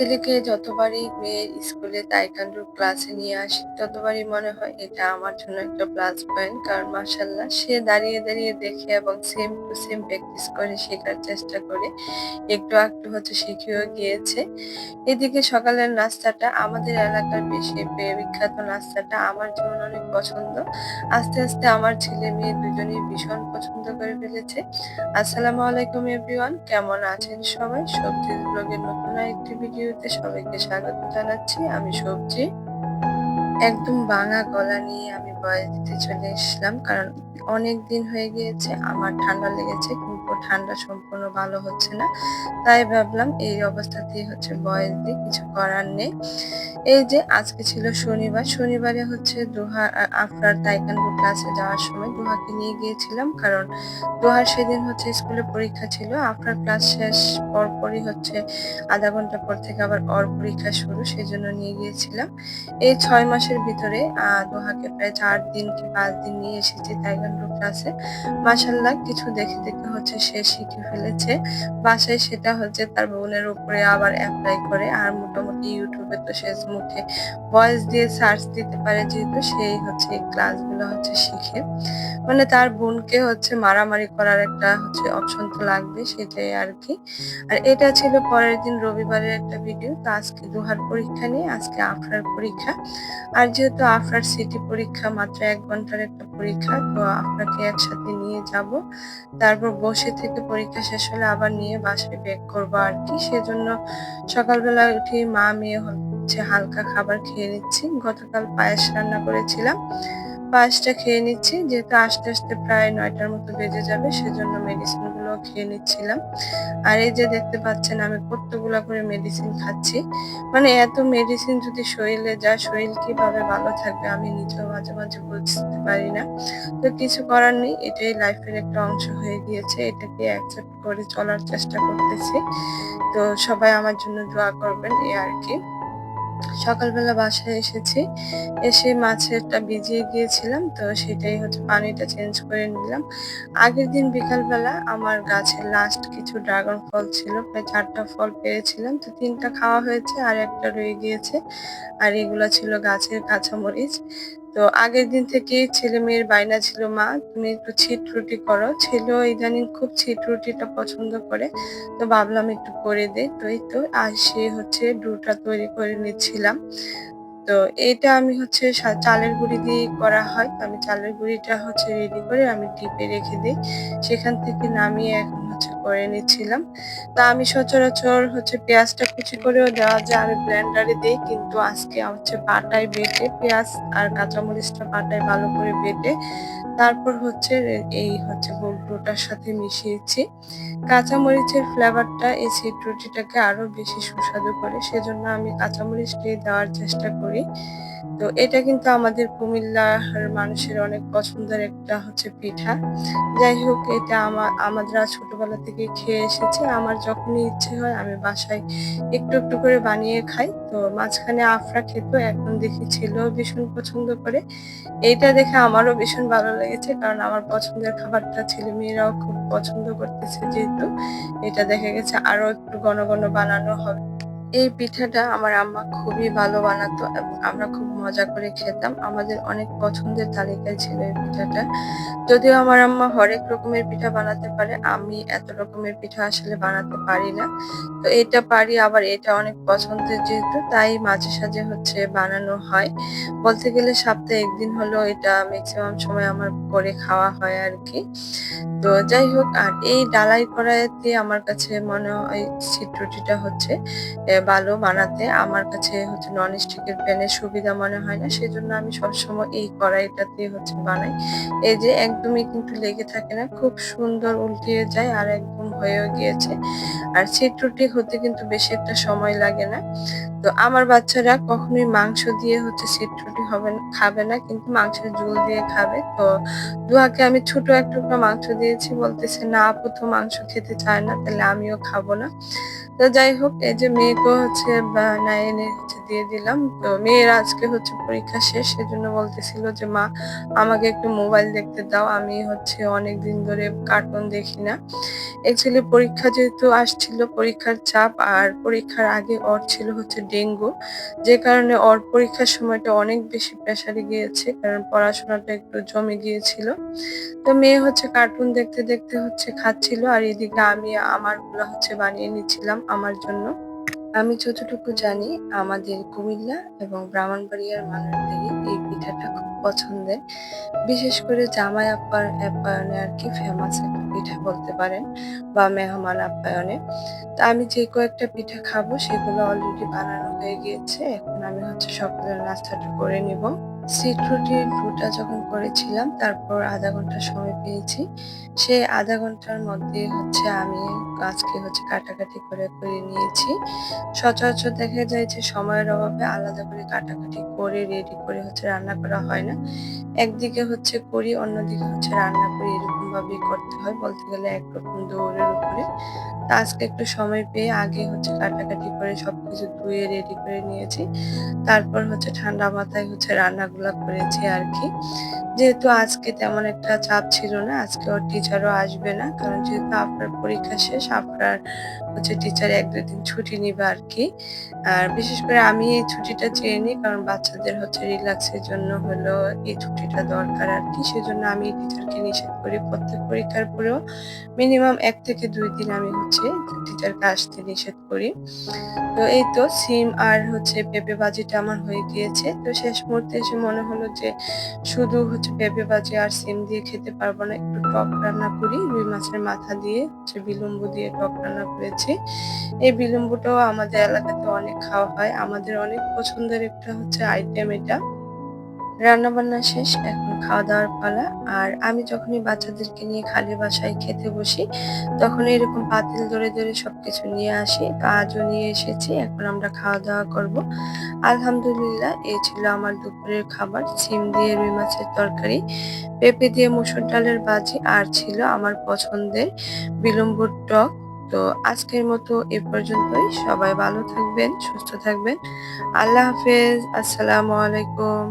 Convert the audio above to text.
ছেলেকে যতবারই মেয়ের স্কুলে তাইকান্ডুর ক্লাসে নিয়ে আসি, ততবারই মনে হয় এটা আমার জন্য একটা প্লাস পয়েন্ট কারণ মাসাল্লাহ সে দাঁড়িয়ে দাঁড়িয়ে দেখে এবং সেম টু সেম প্র্যাকটিস করে, শেখার চেষ্টা করে, একটু একটু হচ্ছে শিখেও গিয়েছে। এদিকে সকালের নাস্তাটা আমাদের এলাকার বেশি বিখ্যাত নাস্তাটা আমার যেমন অনেক পছন্দ, আস্তে আস্তে আমার ছেলে মেয়ে দুজনেই ভীষণ পছন্দ করে ফেলেছে। আসসালামু আলাইকুম এভরিওয়ান কেমন আছেন সবাই? সবজি ব্লগের নতুন একটি ভিডিওতে সবাইকে স্বাগত জানাচ্ছি। আমি সবজি। একদম ভাঙা গলা নিয়ে আমি বয়স দিতে চলে এসলাম কারণ অনেক দিন হয়ে গিয়েছে, আমার ঠান্ডা লেগেছে। কিন্তু ঠান্ডা সম্পূর্ণ ভালো হচ্ছে না। তাই ভাবলাম এই অবস্থাতেই হচ্ছে বয়স দিয়ে কিছু করার নেই। এই যে আজকে ছিল শনিবার, শনিবারে হচ্ছে দোহা আফরার তাইকান্ডু ক্লাসে যাওয়ার সময় দোহাকে নিয়ে গিয়েছিলাম। কারণ দোহার সেদিন হচ্ছে স্কুলে পরীক্ষা ছিল আফরার ক্লাস শেষ পরপরই হচ্ছে আধা ঘণ্টা পর থেকে আবার অর পরীক্ষা শুরু সেই জন্য নিয়ে গিয়েছিলাম। এই ছয় মাসের ভিতরে দোহাকে প্রায় চার দিন কি পাঁচ দিন নিয়ে এসেছি তাইকান্ডু ক্লাসে। মাসাল্লাহ কিছু দেখে দেখে হচ্ছে সে শিখে ফেলেছে। বাসায় সেটা হচ্ছে তার বোনের উপরে আবার অ্যাপ্লাই করে। আর মোটামুটি ইউটিউবে তো সে মুখে ভয়েস দিয়ে সার্চ দিতে পারে যেহেতু সেই হচ্ছে এই ক্লাসগুলো হচ্ছে শিখে। মানে তার বোনকে হচ্ছে মারামারি করার একটা হচ্ছে অপশন তো লাগবে, সেটাই আর কি। আর এটা ছিল পরের দিন রবিবারের একটা ভিডিও তো আজকে দুহার পরীক্ষা নিয়ে, আজকে আফরার পরীক্ষা। আর যেহেতু আফরার সিটি পরীক্ষা, মাত্র এক ঘণ্টার একটা পরীক্ষা, তো আপনাকে একসাথে নিয়ে যাব। তারপর বসে থেকে পরীক্ষা শেষ হলে আবার নিয়ে বাসায় বেক করব আর কি। সেজন্য সকালবেলা উঠে মা মেয়ে হচ্ছে হালকা খাবার খেয়ে নিচ্ছি। গতকাল পায়েস রান্না করেছিলাম। পায়েসটা খেয়ে নিচ্ছি। যেহেতু আস্তে আস্তে প্রায় নয়টার মতো বেজে যাবে, সেজন্য মেডিসিন খেয়ে নিচ্ছিলাম। আর এই যে দেখতে পাচ্ছেন, আমি কতগুলা করে মেডিসিন খাচ্ছি। মানে এত মেডিসিন যদি শরীরে যায় শরীর কীভাবে ভালো থাকবে, আমি নিজেও মাঝে মাঝে বুঝতে পারি না। তো কিছু করার নেই, এটাই লাইফের একটা অংশ হয়ে গিয়েছে। এটাকে অ্যাকসেপ্ট করে চলার চেষ্টা করতেছি। তো সবাই আমার জন্য দোয়া করবেন, এই আর কি। সকালবেলা বাসায় এসেছি। এসে মাছেরটা ভিজিয়ে গিয়েছিলাম, তো সেটাই হচ্ছে পানিটা চেঞ্জ করে নিলাম। আগের দিন বিকালবেলা আমার গাছের লাস্ট কিছু ড্রাগন ফল ছিল, প্রায় চারটা ফল পেয়েছিলাম, তো তিনটা খাওয়া হয়েছে আর একটা রয়ে গিয়েছে। আর এগুলো ছিল গাছের কাঁচামরিচ। তো আগের দিন থেকে ছেলে মেয়ের বায়না ছিল, মা, তুমি একটু ছিট রুটি করো। ছেলেও ইদানিং খুব ছিট রুটিটা পছন্দ করে। তো ভাবলাম একটু করে দে। তো এই তো আর সে হচ্ছে ডুটা তৈরি করে নিচ্ছিলাম। তো এটা আমি হচ্ছে চালের গুঁড়ি দিয়ে করা হয়। তো আমি চালের গুঁড়িটা হচ্ছে রেডি করে আমি ডিপে রেখে দিই। সেখান থেকে নামিয়ে এখন হচ্ছে করে নিচ্ছিলাম। তা আমি সচরাচর হচ্ছে পেঁয়াজটা কুচি করেও দেওয়া যায়, আমি ব্লেন্ডারে দিই কিন্তু আজকে হচ্ছে পাটায় বেটে, পেঁয়াজ আর কাঁচামরিচটা পাটায় ভালো করে বেটে তারপর হচ্ছে এই হচ্ছে ডোটার সাথে মিশিয়েছি। কাঁচামরিচের ফ্লেভারটা এই সিট রুটিটাকে আরও বেশি সুস্বাদু করে, সেজন্য আমি কাঁচামরিচটাই দেওয়ার চেষ্টা করি। তো এটা কিন্তু আমাদের কুমিল্লার মানুষের অনেক পছন্দের একটা হচ্ছে পিঠা। যাই হোক, এটা আমার আমরা ছোটবেলা থেকে খেয়ে এসেছি। আমার যখনই ইচ্ছে হয়, আমি বাসায় একটু একটু করে বানিয়ে খাই। তো মাঝখানে আফরা খেত, এখন দেখি ছেলেও ভীষণ পছন্দ করে। এইটা দেখে আমারও ভীষণ ভালো লেগেছে, কারণ আমার পছন্দের খাবারটা ছেলে মেয়েরাও খুব পছন্দ করতেছে যেহেতু। এটা দেখা গেছে আরও একটু ঘন ঘন বানানো হবে। এই পিঠাটা আমার আম্মা খুবই ভালো বানাতো এবং আমরা খুব মজা করে খেতাম। আমাদের অনেক পছন্দের তালিকায় ছিল এই পিঠাটা। যদিও আমার আম্মা হরেক রকমের পিঠা বানাতে পারে, আমি এত রকমের পিঠা আসলে বানাতে পারি না। তো এটা পারি, আবার এটা অনেক পছন্দের যেহেতু, তাই মাঝে সাঝে হচ্ছে বানানো হয়। বলতে গেলে সপ্তাহে একদিন হলো এটা ম্যাক্সিমাম সময় আমার করে খাওয়া হয় আর কি তো যাই হোক, আর এই ডালাই কড়াইতে আমার কাছে মনে হয় সিট রুটিটা হচ্ছে ভালো বানাতে আমার কাছে হচ্ছে নন স্টিকের প্যানের সুবিধা মনে হয় না, সেজন্য আমি সবসময় এই কড়াইটাতে হচ্ছে বানাই। এই যে একদমই কিন্তু লেগে থাকে না, খুব সুন্দর উল্টিয়ে যায় আর একদম হয়েও গিয়েছে। আর সিট রুটি হতে কিন্তু বেশি একটা সময় লাগে না। তো আমার বাচ্চারা কখনোই মাংস দিয়ে হচ্ছে সিট রুটি হবে খাবে না, কিন্তু মাংসের ঝোল দিয়ে খাবে। তো দুহাকে আমি ছোট এক মাংস দিয়েছি, বলতেছে, না তো মাংস খেতে চায় না, তাহলে আমিও খাব না। তো যাই হোক, এই যে মেয়েকে হচ্ছে, বা নাইনে হচ্ছে দিয়ে দিলাম। তো মেয়ের আজকে হচ্ছে পরীক্ষা শেষ, সেজন্য বলতেছিল যে, মা, আমাকে একটু মোবাইল দেখতে দাও। আমি হচ্ছে অনেক দিন ধরে কার্টুন দেখি না। অ্যাকচুয়ালি পরীক্ষা যেহেতু আসছিল, পরীক্ষার চাপ আর পরীক্ষার আগে ওর ছিল হচ্ছে ডেঙ্গু, যে কারণে ওর পরীক্ষার সময়টা অনেক বেশি প্রেসারে গিয়েছে, কারণ পড়াশোনাটা একটু জমে গিয়েছিল। তো মেয়ে হচ্ছে কার্টুন দেখতে দেখতে হচ্ছে খাচ্ছিল আর এদিকে আমি আমারগুলো হচ্ছে বানিয়ে নিচ্ছিলাম আমার জন্য। আমি যতটুকু জানি, আমাদের কুমিল্লা এবং ব্রাহ্মণবাড়িয়ার মানুষদেরই এই পিঠাটা খুব পছন্দের। বিশেষ করে জামাই আপ্যার আপ্যায়নে আর কি ফেমাস একটা পিঠা বলতে পারেন, বা মেহমান আপ্যায়নে তা আমি যে কয়েকটা পিঠা খাব, সেগুলো অলরেডি বানানো হয়ে গিয়েছে। এখন আমি হচ্ছে সকালের নাস্তাটা করে নিব। সিট রুটির ডোটা যখন করেছিলাম, তারপর আধা ঘণ্টা সময় পেয়েছি। সেই আধা ঘণ্টার মধ্যে হচ্ছে আমি গাছকে হচ্ছে কাটাকাটি করে করে নিয়েছি। সচরাচর দেখা যায় যে সময়ের অভাবে আলাদা করে কাটাকাটি করে রেডি করে হচ্ছে রান্না করা হয় না। একদিকে হচ্ছে করি, অন্যদিকে হচ্ছে রান্না করি, এরকম ভাবেই করতে হয়। বলতে গেলে একরকম দৌড়ের উপরে। তা আজকে একটু সময় পেয়ে আগে হচ্ছে কাটাকাটি করে সবকিছু ধুয়ে রেডি করে নিয়েছি। তারপর হচ্ছে ঠান্ডা মাথায় হচ্ছে রান্নাগুলা করেছি আর কি যেহেতু আজকে তেমন একটা চাপ ছিল না, আজকে ওর টিচারও আসবে না। কারণ যেহেতু আপনার পরীক্ষা শেষ আপনার হচ্ছে টিচার এক দুই দিন ছুটি নিবে আর কি আর বিশেষ করে আমি এই ছুটিটা চেয়ে নিই, কারণ বাচ্চাদের হচ্ছে রিল্যাক্সের জন্য হলো এই ছুটিটা দরকার আর কি সেজন্য আমি টিচারকে নিষেধ করি প্রত্যেক পরীক্ষার পরেও মিনিমাম এক থেকে দুই দিন আমি হচ্ছে টিচারকে আসতে নিষেধ করি। তো এই তো সিম আর হচ্ছে পেঁপে বাজিটা আমার হয়ে গিয়েছে। তো শেষ মুহূর্তে এসে মনে হলো যে শুধু হচ্ছে পেঁপে বাজি আর সিম দিয়ে খেতে পারব না, একটু টক রান্না করি। রুই মাছের মাথা দিয়ে হচ্ছে বিলম্ব দিয়ে টক রান্না করেছি। এই বিলম্বটাও আমাদের এলাকাতে অনেক খাওয়া হয়। আমাদের অনেক পছন্দের একটা হচ্ছে আইটেম এটা। রান্না বান্না শেষ, এখন খাওয়া দাওয়ার পালা। আর আমি যখনই বাচ্চাদেরকে নিয়ে খালি বাসায় খেতে বসি তখন এরকম পাতিল ধরে ধরে সবকিছু নিয়ে আসি। তো আজও নিয়ে এসেছি, এখন আমরা খাওয়া দাওয়া করব। আলহামদুলিল্লাহ এই ছিল আমার দুপুরের খাবার। সিম দিয়ে রুই মাছের তরকারি, পেঁপে দিয়ে মুসুর ডালের বাজি আর ছিল আমার পছন্দের বিলম্বর টক। তো আজকের মতো এ পর্যন্তই। সবাই ভালো থাকবেন, সুস্থ থাকবেন। আল্লাহ হাফেজ, আসসালামু আলাইকুম।